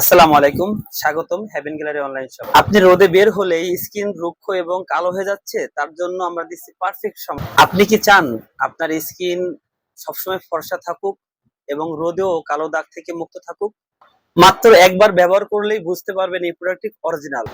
আসসালামু আলাইকুম, স্বাগতম হ্যাভেন গ্যালারি অনলাইন শপ আপনি রোদে বের হলেই স্কিন রুক্ষ এবং কালো হয়ে যাচ্ছে, তার জন্য আমরা দিচ্ছি পারফেক্ট সময় আপনি কি চান আপনার স্কিন সবসময় ফর্সা থাকুক এবং রোদেও কালো দাগ থেকে মুক্ত থাকুক? মাত্র একবার ব্যবহার করলেই বুঝতে পারবেন এই প্রোডাক্টটি অরিজিনাল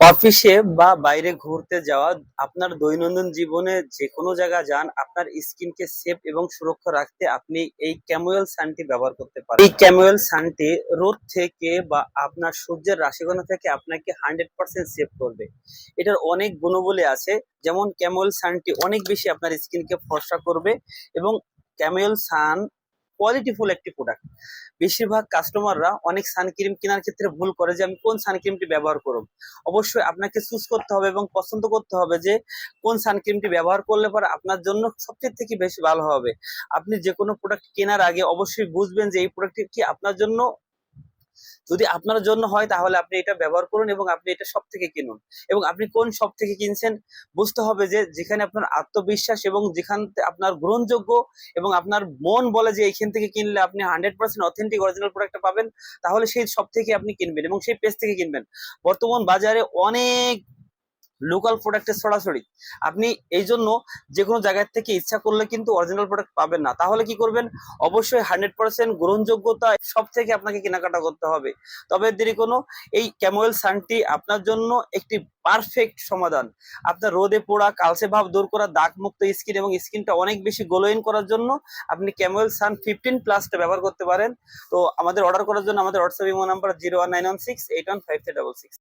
অফিসে বা বাইরে ঘুরতে যাওয়া, আপনার দৈনন্দিন জীবনে যে কোনো জায়গা যান, আপনার স্কিনকে সেফ এবং সুরক্ষা রাখতে আপনি এই ক্যামুয়েল সানটি ব্যবহার করতে পারেন। এই ক্যামুয়েল সানটি রোদ থেকে বা আপনার সূর্যের রাশিগণা থেকে আপনাকে হান্ড্রেড পার্সেন্ট সেভ করবে। এটার অনেক গুণবলী আছে, যেমন ক্যামুয়েল সানটি অনেক বেশি আপনার স্কিনকে ফর্সা করবে এবং ক্যামুয়েল সান কোয়ালিটিফুল একটি প্রোডাক্ট বেশিরভাগ কাস্টমাররা অনেক সানক্রিম কেনার ক্ষেত্রে ভুল করে যে, আমি কোন সানক্রিমটি ব্যবহার করব? অবশ্যই আপনাকে চুজ করতে হবে এবং পছন্দ করতে হবে যে, কোন সানক্রিমটি ব্যবহার করলে পরে আপনার জন্য সবচেয়ে থেকে বেশি ভালো হবে। আপনি যে কোনো প্রোডাক্ট কেনার আগে অবশ্যই বুঝবেন যে, এই প্রোডাক্টটি কি আপনার জন্য যদি আপনার জন্য হয়, তাহলে আপনি এটা ব্যবহার করুন এবং আপনি এটা সব থেকে কিনুন। এবং আপনি কোন সব থেকে কিনছেন বুঝতে হবে যে, যেখানে আপনার আত্মবিশ্বাস এবং যেখান আপনার গ্রহণযোগ্য এবং আপনার মন বলে যে এখান থেকে কিনলে আপনি হান্ড্রেড পার্সেন্ট অথেন্টিক অরিজিনাল প্রোডাক্টটা পাবেন, তাহলে সেই সব থেকে আপনি কিনবেন এবং সেই পেজ থেকে কিনবেন। বর্তমান বাজারে অনেক লোকাল প্রোডাক্টের সরাসরি। আপনি এই জন্য যে কোনো জায়গার থেকে ইচ্ছা করলে কিন্তু অরিজিনাল প্রোডাক্ট পাবেন না। তাহলে কি করবেন? অবশ্যই হান্ড্রেড পার্সেন্ট গ্রহণযোগ্যতা সব থেকে আপনাকে কেনাকাটা করতে হবে। তবে দেরি কোনো, এই ক্যামোয়েল সানটি আপনার জন্য একটি পারফেক্ট সমাধান। আপনার রোদে পোড়া কালসে ভাব দূর করা দাগ মুক্ত স্কিন এবং স্কিনটা অনেক বেশি গ্লোইন করার জন্য আপনি ক্যামোয়েল সান ফিফটিন প্লাসটা ব্যবহার করতে পারেন। তো আমাদের অর্ডার করার জন্য আমাদের WhatsApp imo number zero one nine one six eight one five three double six